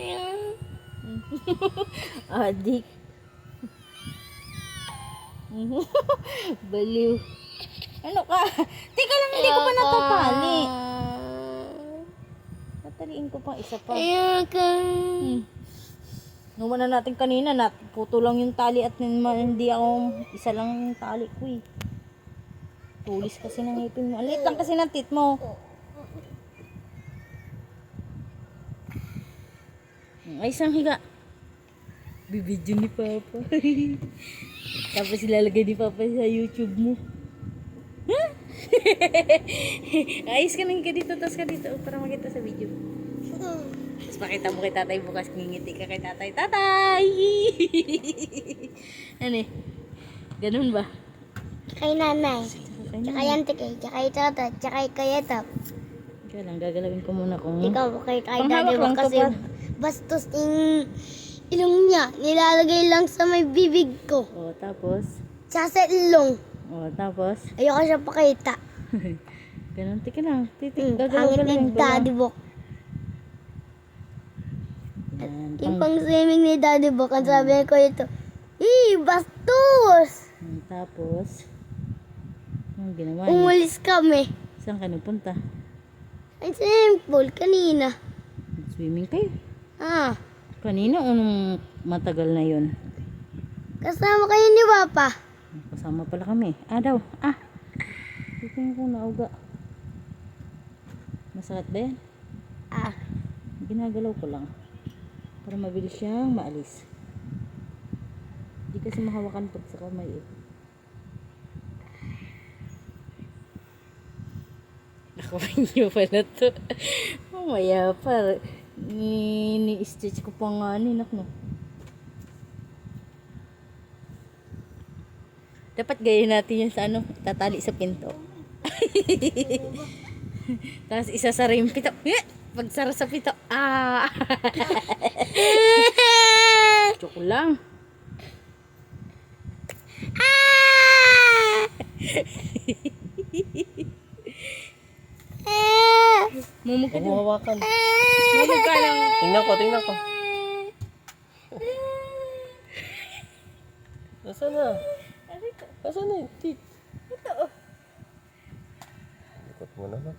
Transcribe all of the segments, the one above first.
Adik. Baliw. Ano ka? Teka lang, hindi ko pa natatali. Tataliin ko pang isa pa. Ayoko. Hmm. Nung na natin kanina, nat puto lang yung tali at hindi ako, isa lang yung tali ko eh. Tulis kasi ng ngipin mo. Alit lang kasi ng tit mo. Ay, isang higa. Bibidyo ni Papa. Tapos ilalagay ni Papa sa YouTube mo. Ha? Ayos ka nang ka dito, tapos ka dito para makita sa video. Tapos pakita mo kay tatay bukas, ngingiti ka kay tatay. Tatay! ano eh? Ganun ba? Kay nanay. Okay Tsaka na. yan tikay. Tsaka yung tata. Tsaka yung kayatap. Ikaw lang, gagalawin ko muna kung... Ikaw kay kay daddy mo kasi par. bastos yung ilong niya. Nilalagay lang sa may bibig ko. O, tapos? Tsaka sa ilong. O, tapos? Ayoko siya pakita. Ganun, tika lang. Titik, Hmm, gagalaw ko lang. daddy book. Yan, Yung pang, swimming ni daddy book. Ang sabi ko ito. Ih, bastos! Hmm, tapos? Ang ginawa niya? Umulis kami. Saan ka nagpunta? Ay, swimming pool kanina. Swimming kayo? Ah, Kanina o nung matagal na yon? kasama kayo ni Papa. Kasama pala kami. Ah, daw. Ah! Tingnan ko nauga. Masakit ba yan? Ah, Ginagalaw ko lang. Para mabilis siyang maalis. Hindi kasi mahawakan pag sa kamay eh. Niyo pa na to. Mamaya pa. Ni- Ni-stitch ko pa nga ni nak no. Dapat gaya natin yan sa ano, tatali sa pinto. Tapos isasara yung pito. Eh! Pagsara sa pito. Ah! Joke lang. Mumug ka dyan. Hawakan. Mumug ka lang. Tingnan ko, tingnan ko. Nasaan na? Nasaan na yung teeth? Ito. Ikot mo naman.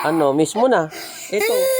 Ano, miss mo na? Ito.